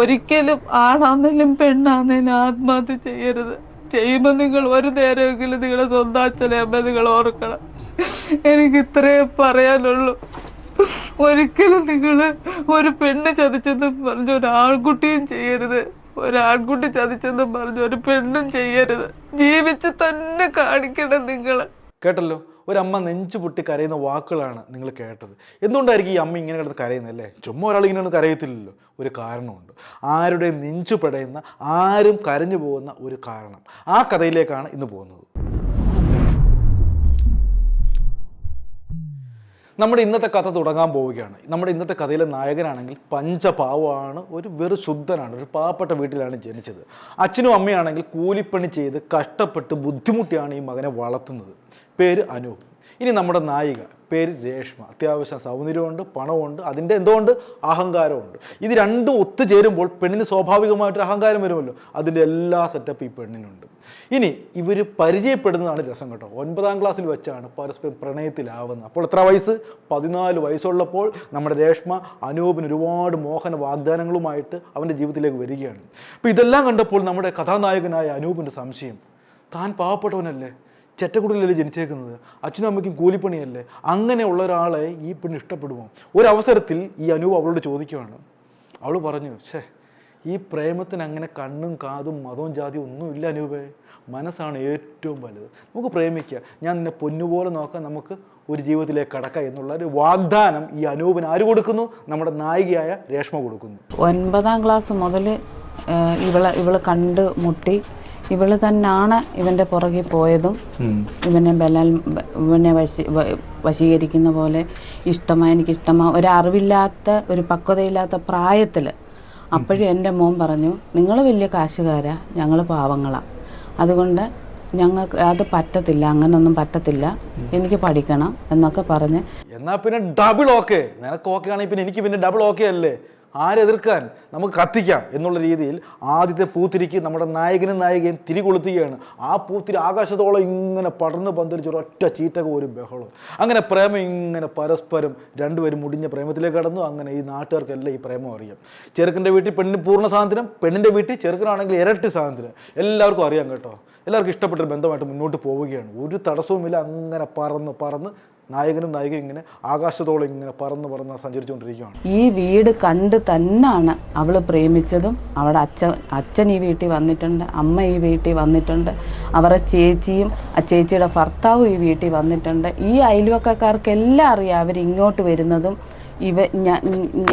ഒരിക്കലും ആണാന്നേലും പെണ്ണാന്നേലും ആത്മഹത്യ ചെയ്യരുത്. ചെയ്യുമ്പോൾ നിങ്ങൾ ഒരു നേരമെങ്കിലും നിങ്ങളെ സ്വന്തം അച്ഛനെ അമ്മ നിങ്ങൾ ഓർക്കണം. എനിക്ക് ഇത്രയേ പറയാനുള്ളൂ. ഒരിക്കലും നിങ്ങൾ ഒരു പെണ്ണ് ചതിച്ചെന്നും പറഞ്ഞ് ഒരു ആൺകുട്ടിയും ചെയ്യരുത്. ഒരു ചതിച്ചെന്ന് ചതിച്ചെന്നും പറഞ്ഞ് ഒരു പെണ്ണും ചെയ്യരുത്. ജീവിച്ച് തന്നെ കാണിക്കണം നിങ്ങൾ കേട്ടല്ലോ? ഒരമ്മ നെഞ്ചു പൊട്ടി കരയുന്ന വാക്കുകളാണ് നിങ്ങൾ കേട്ടത്. എന്തുകൊണ്ടായിരിക്കും ഈ അമ്മ ഇങ്ങനെ കിടന്ന് അല്ലേ ചുമ്മാ ഒരാൾ ഇങ്ങനെ കിടന്ന് കരയത്തില്ലല്ലോ. ഒരു കാരണമുണ്ട്. ആരുടെ നെഞ്ചു പെടയുന്ന ആരും കരഞ്ഞു പോകുന്ന ഒരു കാരണം. ആ കഥയിലേക്കാണ് ഇന്ന് പോകുന്നത്. നമ്മുടെ ഇന്നത്തെ കഥ തുടങ്ങാൻ പോവുകയാണ്. നമ്മുടെ ഇന്നത്തെ കഥയിലെ നായകനാണെങ്കിൽ പഞ്ചപാവമാണ് ഒരു വെറു ശുദ്ധനാണ് ഒരു പാവപ്പെട്ട വീട്ടിലാണ് ജനിച്ചത്. അച്ഛനും അമ്മയാണെങ്കിൽ കൂലിപ്പണി ചെയ്ത് കഷ്ടപ്പെട്ട് ബുദ്ധിമുട്ടിയാണ് ഈ മകനെ വളർത്തുന്നത്. പേര് അനൂപ്. ഇനി നമ്മുടെ നായിക പേര് രേഷ്മ. അത്യാവശ്യം സൗന്ദര്യമുണ്ട് പണമുണ്ട് അതിന്റെ എന്തുകൊണ്ട്? അഹങ്കാരമുണ്ട് ഇത് രണ്ടും ഒത്തുചേരുമ്പോൾ പെണ്ണിന് സ്വാഭാവികമായിട്ടൊരു അഹങ്കാരം വരുമല്ലോ. അതിന്റെ എല്ലാ സെറ്റപ്പ് ഈ പെണ്ണിനുണ്ട്. ഇനി ഇവർ പരിചയപ്പെടുന്നതാണ് രസം കേട്ടോ. ഒൻപതാം ക്ലാസ്സിൽ വെച്ചാണ് പരസ്പരം പ്രണയത്തിലാവുന്നത്. അപ്പോൾ എത്ര വയസ്സ്? പതിനാല് വയസ്സുള്ളപ്പോൾ നമ്മുടെ രേഷ്മ അനൂപിന് ഒരുപാട് മോഹന വാഗ്ദാനങ്ങളുമായിട്ട് അവന്റെ ജീവിതത്തിലേക്ക് വരികയാണ്. അപ്പോൾ ഇതെല്ലാം കണ്ടപ്പോൾ നമ്മുടെ കഥാനായകനായ അനൂപിന്റെ സംശയം താൻ പാവപ്പെട്ടവനല്ലേ? ചെറ്റക്കുടലല്ലേ ജനിച്ചേക്കുന്നത്? അച്ഛനും അമ്മയ്ക്കും കൂലിപ്പണിയല്ലേ? അങ്ങനെയുള്ള ഒരാളെ ഈ പെണ്ണ് ഇഷ്ടപ്പെടുമോ? ഒരവസരത്തിൽ ഈ അനൂപ് അവളോട് ചോദിക്കുവാണ്. അവൾ പറഞ്ഞു ഛേ ഈ പ്രേമത്തിന് അങ്ങനെ കണ്ണും കാതും മതവും ജാതിയും ഒന്നുമില്ല അനൂപേ. മനസ്സാണ് ഏറ്റവും വലുത്. നമുക്ക് പ്രേമിക്കുക ഞാൻ നിന്നെ പൊന്നുപോലെ നോക്കാൻ നമുക്ക് ഒരു ജീവിതത്തിലേക്ക് കടക്കാം. എന്നുള്ള ഒരു വാഗ്ദാനം ഈ അനൂപിന് ആര് കൊടുക്കുന്നു? നമ്മുടെ നായികയായ രേഷ്മ കൊടുക്കുന്നു. ഒൻപതാം ക്ലാസ് മുതൽ ഇവളെ ഇവൾ കണ്ട് മുട്ടി ഇവൾ തന്നെയാണ് ഇവന്റെ പുറകെ പോയതും. ഇവനെ ബലാൽ ഇവനെ വശി വശീകരിക്കുന്ന പോലെ ഇഷ്ടമാ എനിക്ക് ഇഷ്ടമാ ഒരു അറിവില്ലാത്ത ഒരു പക്വതയില്ലാത്ത പ്രായത്തിൽ അപ്പോഴും എന്റെ മോൻ പറഞ്ഞു നിങ്ങൾ വലിയ കാശുകാരാ ഞങ്ങൾ പാവങ്ങളാ. അതുകൊണ്ട് ഞങ്ങൾക്ക് അത് പറ്റത്തില്ല അങ്ങനൊന്നും പറ്റത്തില്ല. എനിക്ക് പഠിക്കണം എന്നൊക്കെ പറഞ്ഞ് എന്നാ പിന്നെ ഡബിൾ ഓക്കെ നിനക്ക് ഓക്കെ ആണെങ്കിൽ പിന്നെ എനിക്ക് പിന്നെ ഡബിൾ ഓക്കെ അല്ലേ? ആരെതിർക്കാൻ നമുക്ക് കത്തിക്കാം എന്നുള്ള രീതിയിൽ ആദ്യത്തെ പൂത്തിരിക്ക് നമ്മുടെ നായകനും നായികയും തിരി കൊളുത്തുകയാണ് ആ പൂത്തിരി ആകാശത്തോളം ഇങ്ങനെ പടർന്ന് പന്തലിച്ച് ഒരൊറ്റ ചീറ്റക ഒരു ബഹളം. അങ്ങനെ പ്രേമം ഇങ്ങനെ പരസ്പരം രണ്ടുപേരും മുടിഞ്ഞ പ്രേമത്തിലേക്ക് കടന്നു. അങ്ങനെ ഈ നാട്ടുകാർക്കെല്ലാം ഈ പ്രേമം അറിയാം. ചെറുക്കന്റെ വീട്ടിൽ പെണ്ണിന് പൂർണ സ്വാതന്ത്ര്യം പെണ്ണിന്റെ വീട്ടിൽ ചെറുക്കനാണെങ്കിൽ ഇരട്ടി സ്വാതന്ത്ര്യം. എല്ലാവർക്കും അറിയാം കേട്ടോ. എല്ലാവർക്കും ഇഷ്ടപ്പെട്ടൊരു ബന്ധമായിട്ട് മുന്നോട്ട് പോവുകയാണ്. ഒരു തടസ്സവുമില്ല. അങ്ങനെ പറന്ന് പറന്ന് നായകനും നായികയും ഇങ്ങനെ ആകാശത്തോളം ഇങ്ങനെ പറന്ന് പറന്ന് സഞ്ചരിച്ചുകൊണ്ടിരിക്കുകയാണ്. ഈ വീട് കണ്ട് തന്നെയാണ് അവൾ പ്രേമിച്ചതും. അവളുടെ അച്ഛൻ അച്ഛൻ ഈ വീട്ടിൽ വന്നിട്ടുണ്ട് അമ്മ ഈ വീട്ടിൽ വന്നിട്ടുണ്ട് അവരുടെ ചേച്ചിയും ചേച്ചിയുടെ ഭർത്താവും ഈ വീട്ടിൽ വന്നിട്ടുണ്ട്. ഈ അയൽവക്കക്കാർക്കെല്ലാം അറിയാം അവർ ഇങ്ങോട്ട് വരുന്നതും ഇവ ഞാൻ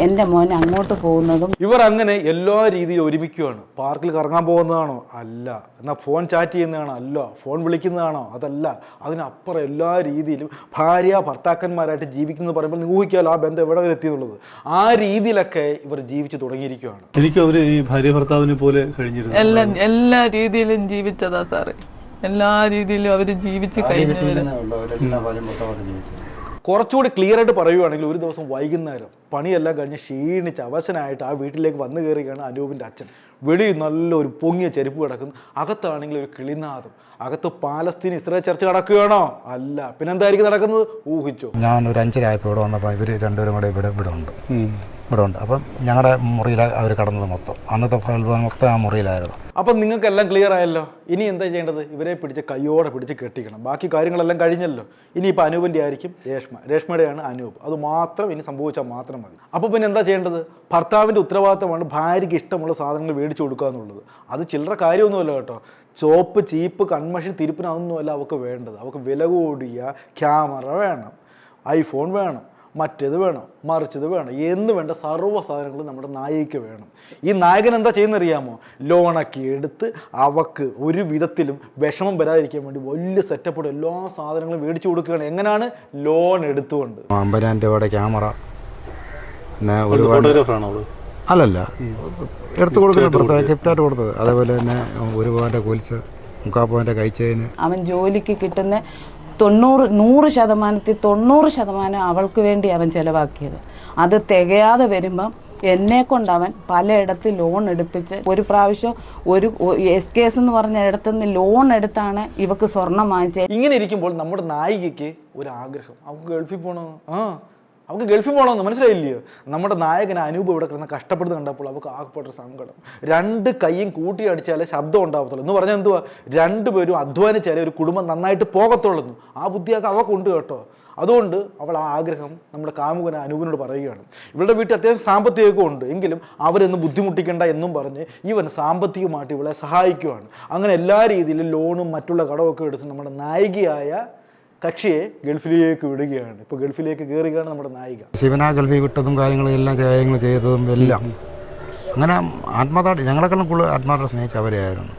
എന്റെ മോൻ അങ്ങോട്ട് പോകുന്നതും ഇവർ അങ്ങനെ എല്ലാ രീതിയിലും ഒരുമിക്കുകയാണ് പാർക്കിൽ കറങ്ങാൻ പോകുന്നതാണോ? അല്ല. എന്നാൽ ഫോൺ ചാറ്റ് ചെയ്യുന്നതാണോ? അല്ല. ഫോൺ വിളിക്കുന്നതാണോ? അതല്ല. അതിനപ്പുറം എല്ലാ രീതിയിലും ഭാര്യ ഭർത്താക്കന്മാരായിട്ട് ജീവിക്കുന്നത് പറയുമ്പോൾ നിങ്ങൾ ഊഹിക്കാമല്ലോ ആ ബന്ധം എവിടെ വരെ എത്തിയെന്നുള്ളത്. ആ രീതിയിലൊക്കെ ഇവർ ജീവിച്ചു തുടങ്ങിയിരിക്കുകയാണ് ശരിക്കും അവർ ഈ ഭാര്യ ഭർത്താവിനെ പോലെ കഴിഞ്ഞിരുന്നു. എല്ലാ എല്ലാ രീതിയിലും ജീവിച്ചതാ സാറേ. എല്ലാ രീതിയിലും അവർ ജീവിച്ച് കഴിഞ്ഞവര്. കുറച്ചുകൂടി ക്ലിയർ ആയിട്ട് പറയുവാണെങ്കിൽ ഒരു ദിവസം വൈകുന്നേരം പണിയെല്ലാം കഴിഞ്ഞ് ക്ഷീണിച്ച് അവശനായിട്ട് ആ വീട്ടിലേക്ക് വന്നു കയറുകയാണ് അനൂപിന്റെ അച്ഛൻ. വെളിയിൽ നല്ലൊരു പൊങ്ങിയ ചെരുപ്പ് കിടക്കുന്നു. അകത്താണെങ്കിൽ ഒരു കിളിനാഥം. അകത്ത് പാലസ്തീൻ ഇസ്രായേൽ ചർച്ച നടക്കുകയാണോ അല്ല. പിന്നെന്തായിരിക്കും നടക്കുന്നത്? ഊഹിച്ചു. ഞാൻ ഒരു അഞ്ചരയായപ്പോൾ ഇവിടെ വന്നപ്പോൾ ഇവർ രണ്ടുപേരും കൂടെ ഇവിടെ ഇവിടെ ഉണ്ട്. ഇവിടെ ഉണ്ട് അപ്പം ഞങ്ങളുടെ മുറിയിലാണ് അവർ കടന്നത് മൊത്തം. അന്നത്തെ മൊത്തം ആ മുറിയിലായിരുന്നു. അപ്പം നിങ്ങൾക്കെല്ലാം ക്ലിയർ ആയല്ലോ? ഇനി എന്താ ചെയ്യേണ്ടത്? ഇവരെ പിടിച്ച് കയ്യോടെ പിടിച്ച് കെട്ടിക്കണം. ബാക്കി കാര്യങ്ങളെല്ലാം കഴിഞ്ഞല്ലോ? ഇനി ഇനിയിപ്പോൾ അനൂപിന്റെ ആയിരിക്കും രേഷ്മ. രേഷ്മയുടെയാണ് അനൂപ്. അത് മാത്രം ഇനി സംഭവിച്ചാൽ മാത്രം മതി. അപ്പോൾ പിന്നെ എന്താ ചെയ്യേണ്ടത്? ഭർത്താവിന്റെ ഉത്തരവാദിത്തമാണ് ഭാര്യയ്ക്ക് ഇഷ്ടമുള്ള സാധനങ്ങൾ മേടിച്ചു കൊടുക്കുക എന്നുള്ളത്. അത് ചില്ലറ കാര്യമൊന്നുമല്ല കേട്ടോ. ചോപ്പ് ചീപ്പ് കൺമഷി തിരുപ്പിനൊന്നുമല്ല അവൾക്ക് വേണ്ടത്. അവൾക്ക് വില കൂടിയ ക്യാമറ വേണം. ഐഫോൺ വേണം. മറ്റേത് വേണം മറിച്ചത് വേണം. എന്ന് വേണ്ട സർവ സാധനങ്ങളും നമ്മുടെ നായികയ്ക്ക് വേണം. ഈ നായകൻ എന്താ ചെയ്യുന്നറിയാമോ? ലോണൊക്കെ എടുത്ത് അവക്ക് ഒരു വിധത്തിലും വിഷമം വരാതിരിക്കാൻ വേണ്ടി വലിയ സെറ്റപ്പോടെ എല്ലാ സാധനങ്ങളും മേടിച്ചു കൊടുക്കുകയാണ്. എങ്ങനെയാണ് ലോൺ എടുത്തുകൊണ്ട്. അമ്പരാന്റെ ക്യാമറ. പിന്നെ ഒരുപാട് അല്ലല്ല. എടുത്തു കൊടുക്കുന്ന പ്രത്യേക ഗിഫ്റ്റായിട്ട് കൊടുത്തത്. അതേപോലെ തന്നെ ഒരു പവന്റെ കൊലിച്ച് മുക്കാൽ കഴിച്ചതിന് അവൻ ജോലിക്ക് കിട്ടുന്ന തൊണ്ണൂറ് നൂറ് ശതമാനത്തിൽ തൊണ്ണൂറ് ശതമാനം അവൾക്ക് വേണ്ടി അവൻ ചിലവാക്കിയത്. അത് തികയാതെ വരുമ്പം എന്നെ കൊണ്ട് അവൻ പലയിടത്ത് ലോൺ എടുപ്പിച്ച് ഒരു പ്രാവശ്യം ഒരു എസ് കെ എസ് എന്ന് പറഞ്ഞ ഇടത്തുനിന്ന് ലോൺ എടുത്താണ് ഇവക്ക് സ്വർണം വാങ്ങിച്ചത്. ഇങ്ങനെ ഇരിക്കുമ്പോൾ നമ്മുടെ നായികയ്ക്ക് ഒരു ആഗ്രഹം. അവൾക്ക് ഗൾഫിൽ പോകണം ആ. അവൾക്ക് ഗൾഫിൽ പോകണമെന്ന് മനസ്സിലായില്ലയോ? നമ്മുടെ നായകൻ അനൂപ് ഇവിടെ കിടന്ന് കഷ്ടപ്പെടുന്നത് കണ്ടപ്പോൾ അവൾക്ക് ആകപ്പെട്ട സങ്കടം. രണ്ട് കൈയും കൂട്ടി അടിച്ചാലേ ശബ്ദം ഉണ്ടാവത്തുള്ളൂ. എന്ന് പറഞ്ഞാൽ എന്തുവാ? രണ്ടുപേരും അധ്വാനിച്ചാലേ ഒരു കുടുംബം നന്നായിട്ട് പോകത്തുള്ളൂ ആ ബുദ്ധിയൊക്കെ അവക്കുണ്ട് കേട്ടോ. അതുകൊണ്ട് അവൾ ആ ആഗ്രഹം നമ്മുടെ കാമുകന അനൂപിനോട് പറയുകയാണ്. ഇവളുടെ വീട്ടിൽ അത്യാവശ്യം സാമ്പത്തികമൊക്കെ ഉണ്ട്. എങ്കിലും അവരൊന്നും ബുദ്ധിമുട്ടിക്കേണ്ട എന്നും പറഞ്ഞ് ഇവൻ സാമ്പത്തികമായിട്ട് ഇവളെ സഹായിക്കുവാണ്. അങ്ങനെ എല്ലാ രീതിയിലും ലോണും മറ്റുള്ള കടമൊക്കെ എടുത്ത് നമ്മുടെ നായികയായ കക്ഷിയെ ഗൾഫിലേക്ക് വിടുകയാണ്. ഇപ്പോൾ ഗൾഫിലേക്ക് കയറുകയാണ് നമ്മുടെ നായിക. ശിവന ഗൾഫിൽ വിട്ടതും കാര്യങ്ങളും എല്ലാം കാര്യങ്ങൾ ചെയ്തതും എല്ലാം. അങ്ങനെ ആത്മാർത്ഥമായിട്ട് ഞങ്ങളെക്കാളും കൂടുതൽ ആത്മാർത്ഥ സ്നേഹിച്ച അവരെയായിരുന്നു.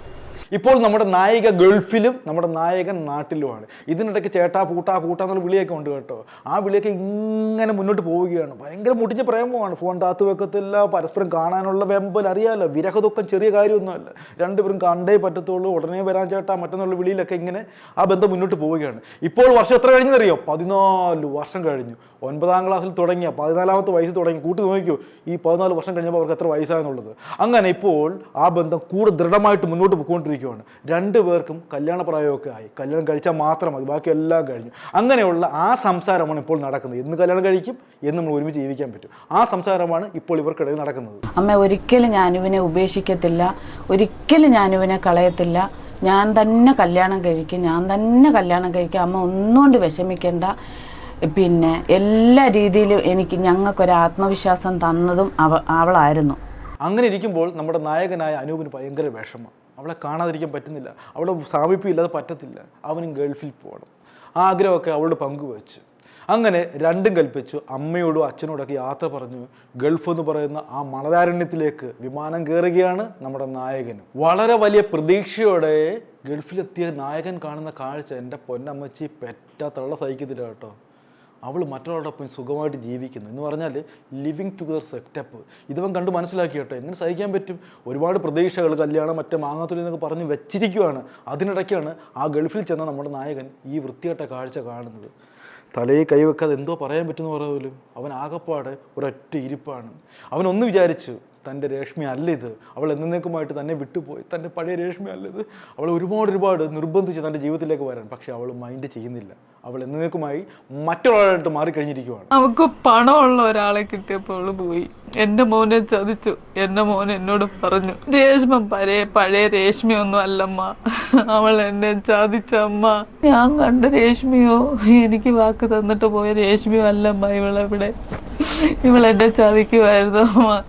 ഇപ്പോൾ നമ്മുടെ നായിക ഗൾഫിലും നമ്മുടെ നായകൻ നാട്ടിലുമാണ്. ഇതിനിടയ്ക്ക് ചേട്ടാ പൂട്ടാ കൂട്ടാ എന്നുള്ള വിളിയൊക്കെ ഉണ്ട് കേട്ടോ. ആ വിളിയൊക്കെ ഇങ്ങനെ മുന്നോട്ട് പോവുകയാണ്. ഭയങ്കര മുട്ടിഞ്ഞ പ്രേമമാണ്. ഫോൺ താത്തു വെക്കത്തില്ല പരസ്പരം കാണാനുള്ള വെമ്പൽ അറിയാമല്ലോ വിരഹതൊക്കെ ചെറിയ കാര്യമൊന്നുമല്ല. രണ്ടുപേരും കണ്ടേ പറ്റത്തുള്ളൂ. ഉടനെ വരാൻ ചേട്ടാ മറ്റെന്നുള്ള വിളിയിലൊക്കെ ഇങ്ങനെ ആ ബന്ധം മുന്നോട്ട് പോവുകയാണ്. ഇപ്പോൾ വർഷം എത്ര കഴിഞ്ഞെന്നറിയോ? പതിനാല് വർഷം കഴിഞ്ഞു. ഒൻപതാം ക്ലാസ്സിൽ തുടങ്ങിയ പതിനാലാമത്തെ വയസ്സ് തുടങ്ങി. കൂട്ടി നോക്കിയോ ഈ പതിനാല് വർഷം കഴിഞ്ഞപ്പോൾ അവർക്ക് എത്ര വയസ്സായെന്നുള്ളത് അങ്ങനെ ഇപ്പോൾ ആ ബന്ധം കൂടുതൽ ദൃഢമായിട്ട് മുന്നോട്ട് പോയിക്കൊണ്ടിരിക്കുകയാണ് രണ്ടുപേർക്കും കല്യാണ പ്രായമൊക്കെ ആയി. കല്യാണം കഴിച്ചാൽ മാത്രം മതി. ബാക്കി എല്ലാം കഴിഞ്ഞു. അങ്ങനെയുള്ള ആ സംസാരമാണ് ഇപ്പോൾ നടക്കുന്നത്. എന്ന് കല്യാണം കഴിക്കും എന്ന് നമ്മൾ ഒരുമിച്ച് ജീവിക്കാൻ പറ്റും. ആ സംസാരമാണ് ഇപ്പോൾ ഇവർക്കിടയിൽ നടക്കുന്നത്. അമ്മ ഒരിക്കലും ഞാൻ ഇവനെ ഉപേക്ഷിക്കത്തില്ല. ഒരിക്കലും ഞാൻ ഇവനെ കളയത്തില്ല. ഞാൻ തന്നെ കല്യാണം കഴിക്കും. ഞാൻ തന്നെ കല്യാണം കഴിക്കും. അമ്മ ഒന്നുകൊണ്ട് വിഷമിക്കേണ്ട. പിന്നെ എല്ലാ രീതിയിലും എനിക്ക് ഞങ്ങൾക്കൊരു ആത്മവിശ്വാസം തന്നതും അവ അവളായിരുന്നു. അങ്ങനെ ഇരിക്കുമ്പോൾ നമ്മുടെ നായകനായ അനൂപിന് ഭയങ്കര വിഷമം. അവളെ കാണാതിരിക്കാൻ പറ്റുന്നില്ല. അവളെ സാമീപ്യം ഇല്ലാതെ പറ്റത്തില്ല. അവനും ഗൾഫിൽ പോകണം ആ ആഗ്രഹമൊക്കെ അവളോട് പങ്കുവച്ചു. അങ്ങനെ രണ്ടും കൽപ്പിച്ചു. അമ്മയോടും അച്ഛനോടൊക്കെ യാത്ര പറഞ്ഞു. ഗൾഫ് എന്ന് പറയുന്ന ആ മണലാരണ്യത്തിലേക്ക് വിമാനം കയറുകയാണ് നമ്മുടെ നായകൻ. വളരെ വലിയ പ്രതീക്ഷയോടെ ഗൾഫിലെത്തിയ നായകൻ കാണുന്ന കാഴ്ച എന്റെ പൊന്നമ്മച്ചി പെറ്റാ തള്ള സഹിക്കത്തില്ല കേട്ടോ. അവൾ മറ്റൊരാളോടൊപ്പം സുഖമായിട്ട് ജീവിക്കുന്നു. എന്ന് പറഞ്ഞാൽ ലിവിങ് ടുഗദർ സെറ്റപ്പ് ഇതവൻ കണ്ട് മനസ്സിലാക്കിയട്ടെ എങ്ങനെ സഹിക്കാൻ പറ്റും? ഒരുപാട് പ്രതീക്ഷകൾ കല്യാണം മറ്റേ മാങ്ങാത്തൊലി എന്നൊക്കെ പറഞ്ഞ് വെച്ചിരിക്കുകയാണ് അതിനിടയ്ക്കാണ് ആ ഗൾഫിൽ ചെന്ന നമ്മുടെ നായകൻ ഈ വൃത്തികെട്ട കാഴ്ച കാണുന്നത്. തലയിൽ കൈവെക്കാതെ എന്തോ പറയാൻ പറ്റുമെന്ന് പറയാമല്ലോ അവൻ ആകപ്പാടെ ഒരൊറ്റ ഇരിപ്പാണ്. അവനൊന്ന് വിചാരിച്ചു തന്റെ രേഷ്മി അല്ല ഇത് അവൾ എന്നേക്കുമായിട്ട് തന്നെ വിട്ടുപോയി. തന്റെ പഴയ രേഷ്മി അല്ല ഇത് അവൾ ഒരുപാട് ഒരുപാട് നിർബന്ധിച്ച് തന്റെ ജീവിതത്തിലേക്ക് വരാൻ. പക്ഷെ അവൾ മൈൻഡ് ചെയ്യുന്നില്ല. അവൾ എന്നേക്കുമായി മറ്റൊരാളായിട്ട് മാറിക്കഴിഞ്ഞിരിക്കുവാണ്. നമുക്ക് പണമുള്ള ഒരാളെ കിട്ടിയപ്പോൾ അവൾ പോയി. എന്റെ മോനെ ചതിച്ചു. എന്റെ മോൻ എന്നോട് പറഞ്ഞു രേഷ്മ പഴയ പഴയ രേഷ്മി ഒന്നും അല്ലമ്മ. അവൾ എന്നെ ചതിച്ചമ്മ ഞാൻ കണ്ട രേഷ്മിയോ? എനിക്ക് വാക്ക് തന്നിട്ട് പോയ രേഷ്മിയോ അല്ലമ്മ ഇവളെവിടെ? ഇവളെന്നെ ചതിക്കുമായിരുന്നു അമ്മ.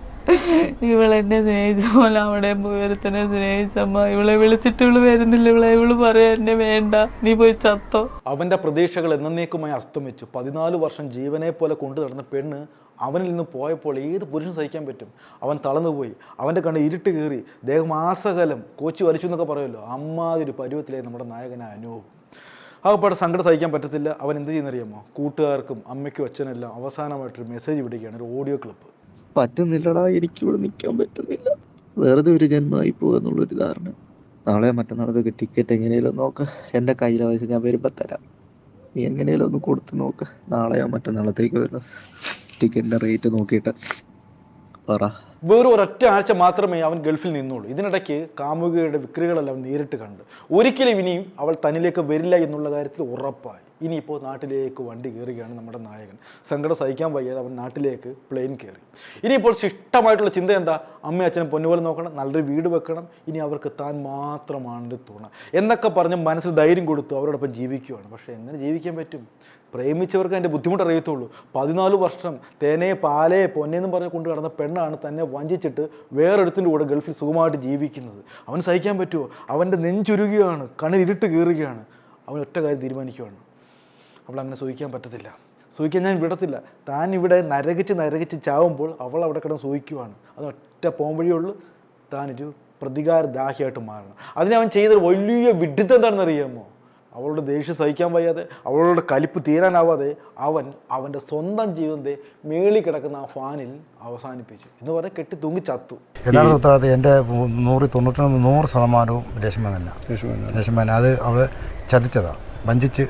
ഇവളെന്നെ സ്നേഹിച്ച പോലെ അവിടെ പോയി സ്നേഹിച്ചമ്മ ഇവളെ വിളിച്ചിട്ട് ഇവൾ വരുന്നില്ല. ഇവളെ ഇവൾ പറയാ എന്നെ വേണ്ട. നീ പോയി ചത്തോ. അവന്റെ പ്രതീക്ഷകൾ എന്നേക്കുമായി അസ്തമിച്ചു പതിനാല് വർഷം ജീവനെ പോലെ കൊണ്ടു നടന്ന പെണ്ണ് അവനിൽ നിന്ന് പോയപ്പോൾ ഏത് പുരുഷൻ സഹിക്കാൻ പറ്റും. അവൻ തളർന്നുപോയി അവന്റെ കണ്ണ് ഇരുട്ട് കയറി ആസകലം. കോച്ചി വലിച്ചു എന്നൊക്കെ പറയുമല്ലോ. അമ്മാതിരി പരുവത്തിലായി നമ്മുടെ നായകനായ അനൂപ്. ആകപ്പാടെ സങ്കടം സഹിക്കാൻ പറ്റത്തില്ല. അവൻ എന്ത് ചെയ്യുന്നറിയാമോ? കൂട്ടുകാർക്കും അമ്മയ്ക്കും അച്ഛനെല്ലാം അവസാനമായിട്ടൊരു മെസ്സേജ് വിടുകയാണ്. ഒരു ഓഡിയോ ക്ലിപ്പ് പറ്റുന്നില്ലടാ എനിക്കിവിടെ നിൽക്കാൻ പറ്റുന്നില്ല. വെറുതെ ഒരു ജന്മമായി ഒരു ധാരണ. നാളെ മറ്റന്നാളത്തൊക്കെ ടിക്കറ്റ് എങ്ങനെയാലും നോക്ക്. എന്റെ കയ്യിലെ പൈസ ഞാൻ വരുമ്പോൾ തരാം. നീ എങ്ങനെയാലും ഒന്ന് കൊടുത്ത് നോക്ക്. നാളെയോ മറ്റന്നാളത്തേക്ക് വരുന്നത് ടിക്കറ്റിന്റെ റേറ്റ് നോക്കിയിട്ട് പറ. വെറും ഒരൊറ്റ ആഴ്ച മാത്രമേ അവൻ ഗൾഫിൽ നിന്നുള്ളൂ. ഇതിനിടയ്ക്ക് കാമുകയുടെ വിക്രികളെല്ലാം നേരിട്ട് കണ്ട്. ഒരിക്കലും ഇനിയും അവൾ തന്നിലേക്ക് വരില്ല എന്നുള്ള കാര്യത്തിൽ ഉറപ്പായി. ഇനിയിപ്പോൾ നാട്ടിലേക്ക് വണ്ടി കയറുകയാണ് നമ്മുടെ നായകൻ. സങ്കടം സഹിക്കാൻ വയ്യാതെ അവൻ നാട്ടിലേക്ക് പ്ലെയിൻ കയറി ഇനിയിപ്പോൾ ശിഷ്ടമായിട്ടുള്ള ചിന്ത എന്താ? അമ്മയും അച്ഛനും പൊന്നുപോലെ നോക്കണം നല്ലൊരു വീട് വെക്കണം ഇനി അവർക്ക് താൻ മാത്രമാണ് തുണ എന്നൊക്കെ പറഞ്ഞ് മനസ്സിൽ ധൈര്യം കൊടുത്തു അവരോടൊപ്പം ജീവിക്കുവാണ്. പക്ഷേ എങ്ങനെ ജീവിക്കാൻ പറ്റും? പ്രേമിച്ചവർക്ക് അതിന്റെ ബുദ്ധിമുട്ട് അറിയത്തുള്ളൂ. പതിനാല് വർഷം തേനെ പാലേ പൊന്നേന്നും പറഞ്ഞ് കൊണ്ട് കടന്ന പെണ്ണാണ് തന്നെ വഞ്ചിച്ചിട്ട് വേറൊരുത്തിന്റെ കൂടെ ഗൾഫിൽ സുഖമായിട്ട് ജീവിക്കുന്നത്. അവന് സഹിക്കാൻ പറ്റുമോ? അവന്റെ നെഞ്ചുരുകയാണ് കണ്ണിലിരുട്ട് കീറുകയാണ്. അവൻ ഒറ്റ കാര്യം തീരുമാനിക്കുകയാണ് അവൾ അങ്ങനെ സൂഹിക്കാൻ പറ്റത്തില്ല. സൂഹിക്കാൻ ഞാൻ വിടത്തില്ല. താൻ ഇവിടെ നരകിച്ച് നരകിച്ച് ചാവുമ്പോൾ അവൾ അവിടെ കിടന്ന് സൂഹിക്കുവാണ് അത് ഒറ്റ പോകാൻ വഴിയുള്ളൂ താനൊരു പ്രതികാര ദാഹിയായിട്ട് മാറണം. അതിന് അവൻ ചെയ്തൊരു വലിയ വിഡിത്തം എന്താണെന്ന് അറിയാമോ? അവളുടെ ദേഷ്യം സഹിക്കാൻ വയ്യാതെ അവളുടെ കലിപ്പ് തീരാനാവാതെ അവൻ അവന്റെ സ്വന്തം ജീവിതത്തെ മേളി കിടക്കുന്ന ആ ഫാനിൽ അവസാനിപ്പിച്ചു. എന്ന് പറഞ്ഞാൽ കെട്ടി തൂങ്ങി ചത്തു. യഥാർത്ഥ ഉത്തരവാദിത്തം? എന്റെ നൂറ് തൊണ്ണൂറ്റി നൂറ് ശതമാനവും രേഷ്മ തന്നെ രേഷ്മ തന്നെ അത് അവൾ ചതിച്ചതാണ് വഞ്ചിച്ച്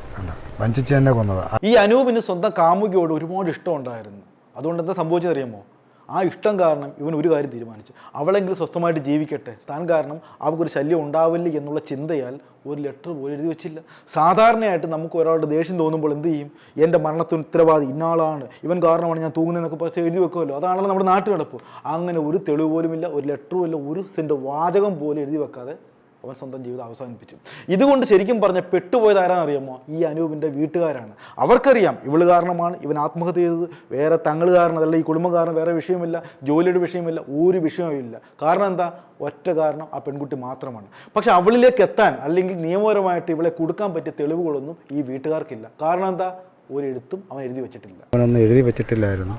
വഞ്ചിച്ച് തന്നെ കൊന്നത്. ഈ അനൂപിന് സ്വന്തം കാമുകിയോട് ഒരുപാട് ഇഷ്ടം ഉണ്ടായിരുന്നു അതുകൊണ്ട് എന്താ സംഭവിച്ചതറിയാമോ? ആ ഇഷ്ടം കാരണം ഇവൻ ഒരു കാര്യം തീരുമാനിച്ചു. അവളെങ്കിലും സ്വസ്ഥമായിട്ട് ജീവിക്കട്ടെ. താൻ കാരണം അവൾക്കൊരു ശല്യം ഉണ്ടാവില്ല എന്നുള്ള ചിന്തയാൽ ഒരു ലെറ്റർ പോലും എഴുതി വെച്ചില്ല. സാധാരണയായിട്ട് നമുക്ക് ഒരാളുടെ ദേഷ്യം തോന്നുമ്പോൾ എന്ത് ചെയ്യും? എന്റെ മരണത്തിന് ഉത്തരവാദി ഇന്നാളാണ്. ഇവൻ കാരണമാണ് ഞാൻ തൂങ്ങുന്നതെന്നൊക്കെ പറഞ്ഞ് എഴുതി വെക്കുമല്ലോ. അതാണല്ലോ നമ്മുടെ നാട്ടിൽ നടപ്പ് അങ്ങനെ ഒരു തെളിവ് പോലുമില്ല ഒരു ലെറ്ററുമില്ല ഒരു സെന്റ് വാചകം പോലും എഴുതി വെക്കാതെ അവൻ സ്വന്തം ജീവിതം അവസാനിപ്പിച്ചു. ഇതുകൊണ്ട് ശരിക്കും പറഞ്ഞ പെട്ടുപോയത് ആരാണെന്നറിയാമോ ഈ അനൂപിന്റെ വീട്ടുകാരാണ്. അവർക്കറിയാം ഇവൾ കാരണമാണ് ഇവൻ ആത്മഹത്യ ചെയ്തത്. വേറെ തങ്ങൾ കാരണം അതല്ല ഈ കുടുംബം കാരണം വേറെ വിഷയമില്ല ജോലിയുടെ വിഷയമില്ല ഒരു വിഷയവും ഇല്ല. കാരണം എന്താ? ഒറ്റ കാരണം ആ പെൺകുട്ടി മാത്രമാണ്. പക്ഷെ അവളിലേക്ക് എത്താൻ അല്ലെങ്കിൽ നിയമപരമായിട്ട് ഇവളെ കൊടുക്കാൻ പറ്റിയ തെളിവുകളൊന്നും ഈ വീട്ടുകാർക്കില്ല. കാരണം എന്താ? ഒരു എഴുത്തും അവൻ എഴുതി വെച്ചിട്ടില്ല. അവനൊന്നും എഴുതി വെച്ചിട്ടില്ലായിരുന്നു.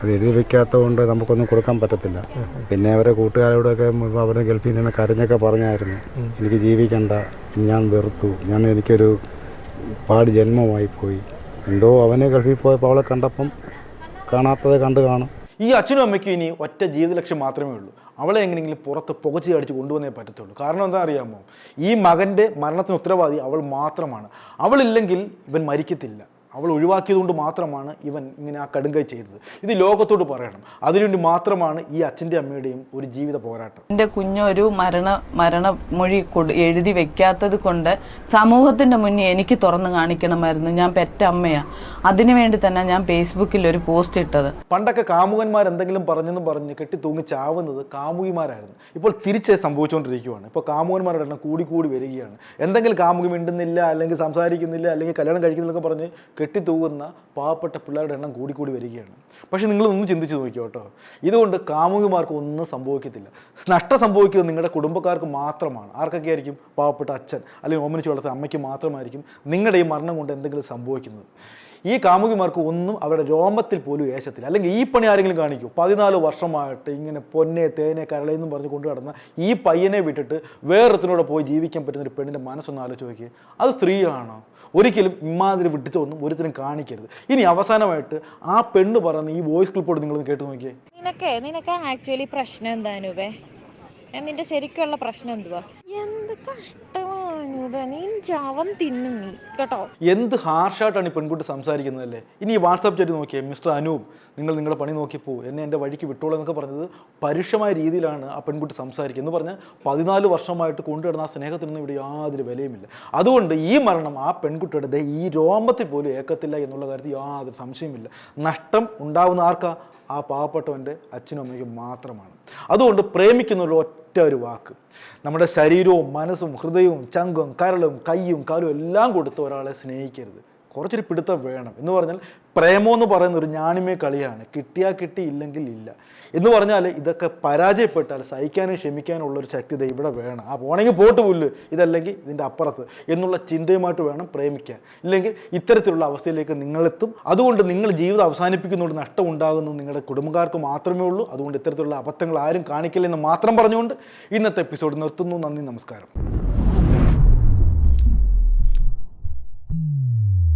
അത് എഴുതി വെക്കാത്തത് കൊണ്ട് നമുക്കൊന്നും കൊടുക്കാൻ പറ്റത്തില്ല. പിന്നെ അവരെ കൂട്ടുകാരോടൊക്കെ അവരുടെ ഗൾഫിൽ നിന്ന് കരഞ്ഞൊക്കെ പറഞ്ഞായിരുന്നു. എനിക്ക് ജീവിക്കണ്ട. ഞാൻ വെറുത്തു. ഞാൻ എനിക്കൊരു പാട് ജന്മമായി പോയി. എന്തോ അവനെ ഗൾഫിൽ പോയപ്പോൾ അവളെ കണ്ടപ്പം കാണാത്തത് കണ്ടു കാണും. ഈ അച്ഛനും അമ്മയ്ക്കും ഇനി ഒറ്റ ജീവിത ലക്ഷ്യം മാത്രമേ ഉള്ളൂ. അവളെ എങ്ങനെയെങ്കിലും പുറത്ത് പുകച്ച് അടിച്ച് കൊണ്ടുവന്നേ പറ്റത്തുള്ളൂ. കാരണം എന്താ അറിയാമോ? ഈ മകന്റെ മരണത്തിന് ഉത്തരവാദി അവൾ മാത്രമാണ്. അവളില്ലെങ്കിൽ ഇവൻ മരിക്കത്തില്ല. അവൾ ഒഴിവാക്കിയതുകൊണ്ട് മാത്രമാണ് ഇവൻ ഇങ്ങനെ ആ കടുങ്കൈ ചെയ്തത്. ഇത് ലോകത്തോട് പറയണം. അതിനുവേണ്ടി മാത്രമാണ് ഈ അച്ഛന്റെ അമ്മയുടെയും ഒരു ജീവിത പോരാട്ടം. എന്റെ കുഞ്ഞൊരു മരണ മരണമൊഴി എഴുതി വെക്കാത്തത് കൊണ്ട് സമൂഹത്തിന്റെ മുന്നിൽ എനിക്ക് തുറന്നു കാണിക്കണമായിരുന്നു. ഞാൻ പെറ്റ അമ്മയാണ് അതിനുവേണ്ടി തന്നെ ഞാൻ ഫേസ്ബുക്കിൽ ഒരു പോസ്റ്റ് ഇട്ടത്. പണ്ടൊക്കെ കാമുകന്മാർ എന്തെങ്കിലും പറഞ്ഞെന്ന് പറഞ്ഞ് കെട്ടി തൂങ്ങി ചാവുന്നത് കാമുകിമാരായിരുന്നു. ഇപ്പോൾ തിരിച്ച് സംഭവിച്ചുകൊണ്ടിരിക്കുകയാണ് ഇപ്പോൾ കാമുകന്മാരുടെ എണ്ണം കൂടി കൂടി വരികയാണ്. എന്തെങ്കിലും കാമുകി മിണ്ടുന്നില്ല അല്ലെങ്കിൽ സംസാരിക്കുന്നില്ല അല്ലെങ്കിൽ കല്യാണം കഴിക്കുന്നില്ലെന്നൊക്കെ പറഞ്ഞ് കെട്ടി തൂകുന്ന പാവപ്പെട്ട പിള്ളേരുടെ എണ്ണം കൂടി കൂടി വരികയാണ്. പക്ഷേ നിങ്ങളൊന്നും ചിന്തിച്ച് നോക്കിയോ കേട്ടോ. ഇതുകൊണ്ട് കാമുകിമാർക്ക് ഒന്നും സംഭവിക്കത്തില്ല. നഷ്ടം സംഭവിക്കുന്നത് നിങ്ങളുടെ കുടുംബക്കാർക്ക് മാത്രമാണ്. ആർക്കൊക്കെ ആയിരിക്കും? പാവപ്പെട്ട അച്ഛൻ. അല്ലെങ്കിൽ ഓമനിച്ച് വളർത്തുന്ന അമ്മയ്ക്ക് മാത്രമായിരിക്കും നിങ്ങളുടെ ഈ മരണം കൊണ്ട് എന്തെങ്കിലും സംഭവിക്കുന്നത്. ഈ കാമുകിമാർക്ക് ഒന്നും അവരുടെ രോമത്തിൽ പോലും ഏശത്തില്ല. അല്ലെങ്കിൽ ഈ പണി ആരെങ്കിലും കാണിക്കൂ. പതിനാല് വർഷമായിട്ട് ഇങ്ങനെ പൊന്നെ തേനെ കരളെന്നും പറഞ്ഞ് കൊണ്ടു നടന്ന ഈ പയ്യനെ വിട്ടിട്ട് വേറൊരുത്തിനോട് പോയി ജീവിക്കാൻ പറ്റുന്ന ഒരു പെണ്ണിന്റെ മനസ്സൊന്ന് ആലോചിച്ച് നോക്കിയേ. അത് സ്ത്രീയാണോ? ഒരിക്കലും ഇമാതിരി വിട്ടിട്ടൊന്നും ഒരുത്തിനും കാണിക്കരുത്. ഇനി അവസാനമായിട്ട് ആ പെണ്ണ് പറയുന്ന ഈ വോയിസ് ക്ലിപ്പോട് നിങ്ങൾ കേട്ട് നോക്കിയേ. നിനക്ക് നിനക്ക് ആക്ച്വലി പ്രശ്നം എന്താ നിന്റെ ശരിക്കുള്ള പ്രശ്നം എന്തുവാ? എന്ത് കഷ്ടമാണ് അനൂപേ നീ ചാവം തിന്നും നീ. കേട്ടോ? എന്ത് ഹാർഷായിട്ടാണ് ഈ പെൺകുട്ടി സംസാരിക്കുന്നതല്ലേ? ഇനി ഈ വാട്സാപ്പ് ചാറ്റ് നോക്കിയേ മിസ്റ്റർ അനൂപ് നിങ്ങൾ നിങ്ങളുടെ പണി നോക്കിപ്പോ എന്നെ എന്റെ വഴിക്ക് വിട്ടോളൂ എന്നൊക്കെ പറഞ്ഞത് പരുഷമായ രീതിയിലാണ് ആ പെൺകുട്ടി സംസാരിക്കുന്നത്. എന്ന് പറഞ്ഞാൽ പതിനാല് വർഷമായിട്ട് കൊണ്ടുവരുന്ന ആ സ്നേഹത്തിനൊന്നും ഇവിടെ യാതൊരു വിലയുമില്ല. അതുകൊണ്ട് ഈ മരണം ആ പെൺകുട്ടിയുടെ ഈ രോമത്തിൽ പോലും ഏക്കത്തില്ല എന്നുള്ള കാര്യത്തിൽ യാതൊരു സംശയമില്ല നഷ്ടം ഉണ്ടാവുന്ന ആർക്കാ? ആ പാവപ്പെട്ടവന്റെ അച്ഛനും അമ്മയ്ക്കും മാത്രമാണ്. അതുകൊണ്ട് പ്രേമിക്കുന്നൊരു ഒറ്റ ഒരു വാക്ക്. നമ്മുടെ ശരീരവും മനസ്സും ഹൃദയവും ചങ്കും കരളും കയ്യും കാലും എല്ലാം കൊടുത്ത് ഒരാളെ സ്നേഹിക്കരുത്. കുറച്ചൊരു പിടുത്തം വേണം. എന്ന് പറഞ്ഞാൽ പ്രേമം എന്ന് പറയുന്ന ഒരു ഞാനിമേ കളിയാണ്. കിട്ടിയാൽ കിട്ടി ഇല്ലെങ്കിൽ ഇല്ല. എന്ന് പറഞ്ഞാൽ ഇതൊക്കെ പരാജയപ്പെട്ടാൽ സഹിക്കാനും ക്ഷമിക്കാനും ഉള്ള ഒരു ശക്തി ഇവിടെ വേണം. ആ പോണെങ്കിൽ പോട്ട് പുല്ല് ഇതല്ലെങ്കിൽ ഇതിന്റെ അപ്പുറത്ത് എന്നുള്ള ചിന്തയുമായിട്ട് വേണം പ്രേമിക്കാൻ. ഇല്ലെങ്കിൽ ഇത്തരത്തിലുള്ള അവസ്ഥയിലേക്ക് നിങ്ങളെത്തും. അതുകൊണ്ട് നിങ്ങൾ ജീവിതം അവസാനിപ്പിക്കുന്നതുകൊണ്ട് നഷ്ടം ഉണ്ടാകുന്നത് നിങ്ങളുടെ കുടുംബക്കാർക്ക് മാത്രമേ ഉള്ളൂ. അതുകൊണ്ട് ഇത്തരത്തിലുള്ള അബദ്ധങ്ങൾ ആരും കാണിക്കില്ലെന്ന് മാത്രം പറഞ്ഞുകൊണ്ട് ഇന്നത്തെ എപ്പിസോഡ് നിർത്തുന്നു. നന്ദി നമസ്കാരം.